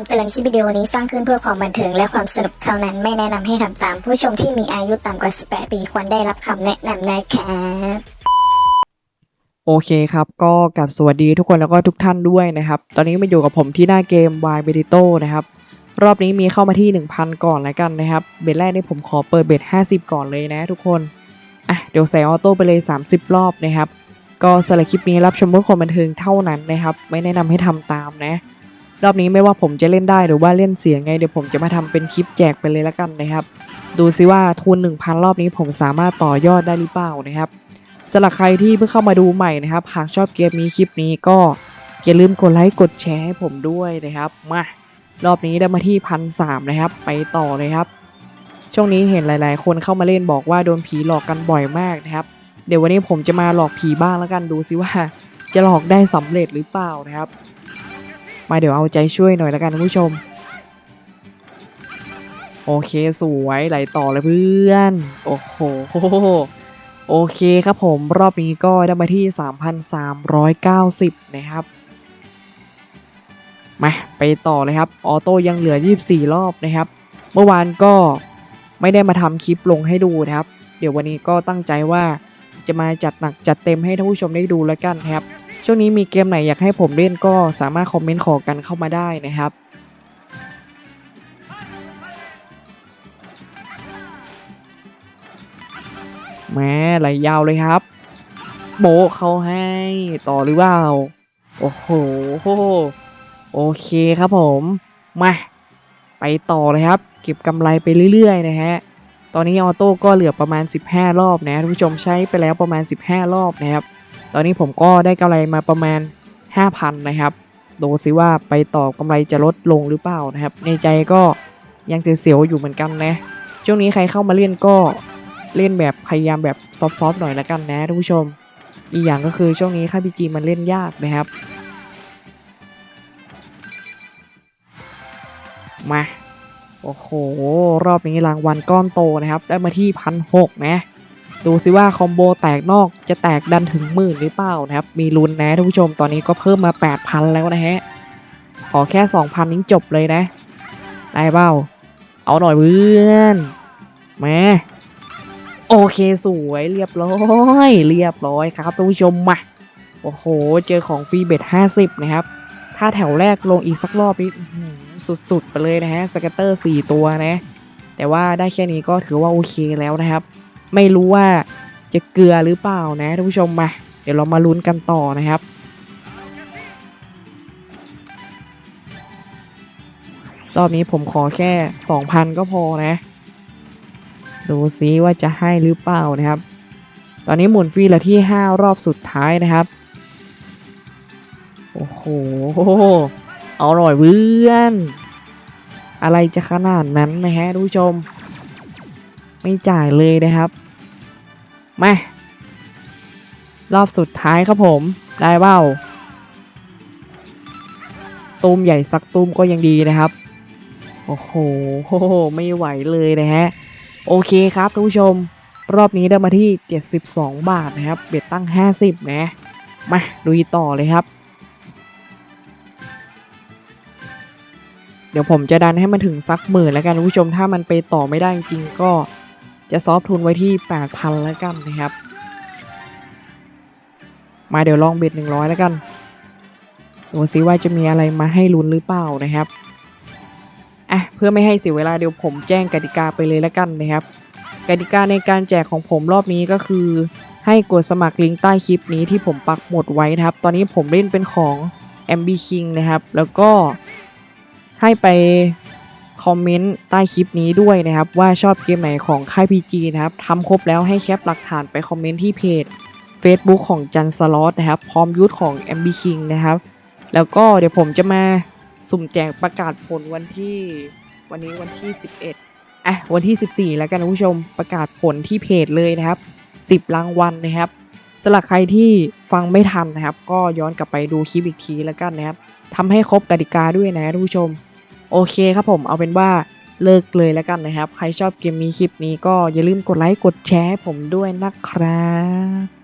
ำเตือนคลิปวิดีโอนี้สร้างขึ้นเพื่อความบันเทิงและความสนุกเท่านั้น ไม่แนะนำให้ทำตาม ผู้ชมที่มีอายุต่ำกว่า 18 ปีควรได้รับคำแนะนำนะครับโอเคครับก็กลับสวัสดีทุกคนแล้วก็ทุกท่านด้วยนะครับ ตอนนี้มาอยู่กับผมที่หน้าเกม y b e t o นะครับ รอบนี้มีเข้ามาที่ 1,000 ก่อนแล้วกันนะครับ เบทแรกนี่ผมขอเปิดเบท50 ก่อนเลยนะทุกคนอะเดี๋ยวใส่ออโต้ไปเลย 30 รอบนะครับ ก็สำหรับคลิปนี้รับชมเพื่อความบันเทิงเท่านั้นนะครับ ไม่แนะนำให้ทำตามนะ รอบนี้ไม่ว่าผมจะเล่นได้หรือว่าเล่นเสียงไงเดี๋ยวผมจะมาทำเป็นคลิปแจกไปเลยล้วกันนะครับ ดูซิว่าทุน 1,000 รอบนี้ผมสามารถต่อยอดได้หรือเปล่านะครับสำหรับใครที่เพิ่งเข้ามาดูใหม่นะครับ หากชอบเกมนี้คลิปนี้ก็อย่าลืมกดไลค์กดแชร์ให้ผมด้วยนะครับมารอบนี้ได้มาที่พันสามนะครับ ไปต่อเลยครับ ช่วงนี้เห็นหลาย ๆ คนเข้ามาเล่นบอกว่าโดนผีหลอกกันบ่อยมากนะครับ เดี๋ยววันนี้ผมจะมาหลอกผีบ้างแล้วกันดูซิว่า จะหลอกได้สำเร็จหรือเปล่านะครับ มาเดี๋ยวเอาใจช่วยหน่อยแล้วกันคุณผู้ชม โอเคสวยไหลต่อเลยเพื่อน โอ้โหโอเคครับผมรอบนี้ก็ได้มาที่ 3,390 นะครับ มา ไปต่อเลยครับ ออโต้ยังเหลือ 24 รอบนะครับ เมื่อวานก็ไม่ได้มาทำคลิปลงให้ดูนะครับ เดี๋ยววันนี้ก็ตั้งใจว่าจะมาจัดหนักจัดเต็มให้ท่านผู้ชมได้ดูแล้วกันครับ ช่วงนี้มีเกมไหนอยากให้ผมเล่นก็สามารถคอมเมนต์ขอกันเข้ามาได้นะครับแม้ไหลยาวเลยครับ โบเขาให้ต่อหรือเปล่า โอ้โห โอเคครับผม มา ไปต่อเลยครับ เก็บกำไรไปเรื่อยๆ นะฮะ ตอนนี้ออโต้ก็เหลือประมาณ 15 รอบนะท่านผู้ชมใช้ไปแล้วประมาณ 15 รอบนะครับ ตอนนี้ผมก็ได้กำไรมาประมาณ 5,000 นะครับ ดูซิว่าไปต่อกำไรจะลดลงหรือเปล่านะครับ ในใจก็ยังเสียวๆอยู่เหมือนกันนะ ช่วงนี้ใครเข้ามาเล่นก็เล่นแบบพยายามแบบซอฟต์ๆหน่อยละกันนะท่านผู้ชม อีกอย่างก็คือช่วงนี้ค่าพีจีมันเล่นยากนะครับ มา โอ้โห รอบนี้รางวัลก้อนโตนะครับ ได้มาที่พันหกนะ ดูซิว่าคอมโบแตกนอกจะแตกดันถึงหมื่นหรือเปล่านะครับ มีลุ้นนะท่านผู้ชมตอนนี้ก็เพิ่มมา 8,000 แล้วนะฮะ ขอแค่ 2,000นิ้งจบเลยนะ ได้เปล่า เอาหน่อยเพื่อนแม่โอเคสวยเรียบร้อย เรียบร้อยครับท่านผู้ชมมาโอ้โห เจอของฟรีเบ็ด50 นะครับ ถ้าแถวแรกลงอีกสักรอบนี้สุดๆ ไปเลยนะฮะสเกตเตอร์ 4 ตัวนะ แต่ว่าได้แค่นี้ก็ถือว่าโอเคแล้วนะครับ ไม่รู้ว่าจะเกลือหรือเปล่านะท่านผู้ชมมา เดี๋ยวเรามาลุ้นกันต่อนะครับรอบนี้ผมขอแค่ 2,000 ก็พอนะ ดูซิว่าจะให้หรือเปล่านะครับ ตอนนี้หมุนฟรีละที่ 5 รอบสุดท้ายนะครับ โอ้โหเอาหน่อยเพื่อน อะไรจะขนาดนั้นนะฮะทุกผู้ชม ไม่จ่ายเลยนะครับ มารอบสุดท้ายครับผม ได้เปล่าตูมใหญ่สักตูมก็ยังดีนะครับ โอ้โห ไม่ไหวเลยนะฮะ โอเคครับทุกผู้ชม รอบนี้ได้มาที่ 72 บาทนะครับ เบ็ดตั้ง 50 นะ มาดูต่อเลยครับ เดี๋ยวผมจะดันให้มันถึงสักหมื่นแล้วกันคุณผู้ชม ถ้ามันไปต่อไม่ได้จริงก็ จะซอฟทุนไว้ที่ 8,000 แล้วกันนะครับ มาเดี๋ยวลองเบ็ด 100 แล้วกันดูซิว่าจะมีอะไรมาให้ลุ้นหรือเปล่านะครับอะเพื่อไม่ให้เสียเวลาเดี๋ยวผมแจ้งกติกาไปเลยแล้วกันนะครับ กติกาในการแจกของผมรอบนี้ก็คือ ให้กดสมัครลิงก์ใต้คลิปนี้ที่ผมปักหมดไว้นะครับ ตอนนี้ผมเล่นเป็นของ MB King นะครับ แล้วก็ให้ไป คอมเมนต์ใต้คลิปนี้ด้วยนะครับ ว่าชอบเกมไหนของค่าย PG นะครับทำครบแล้วให้แคปหลักฐานไปคอมเมนต์ที่เพจ Facebook ของจันสล็อตนะครับ พร้อมยุทธของ MB King นะครับ แล้วก็เดี๋ยวผมจะมาสุ่มแจกประกาศผลวันที่วันนี้วันที่ 11อะวันที่ 14 แล้วกันผู้ชมประกาศผลที่เพจเลยนะครับ 10 รางวัลนะครับสำหรับใครที่ฟังไม่ทันนะครับ ก็ย้อนกลับไปดูคลิปอีกทีแล้วกันนะครับทำให้ครบกติกาด้วยนะท่านผู้ชม โอเคครับผมเอาเป็นว่าเลิกเลยแล้วกันนะครับ ใครชอบเกมนี้คลิปนี้ก็อย่าลืมกดไลค์กดแชร์ให้ผมด้วยนะครับ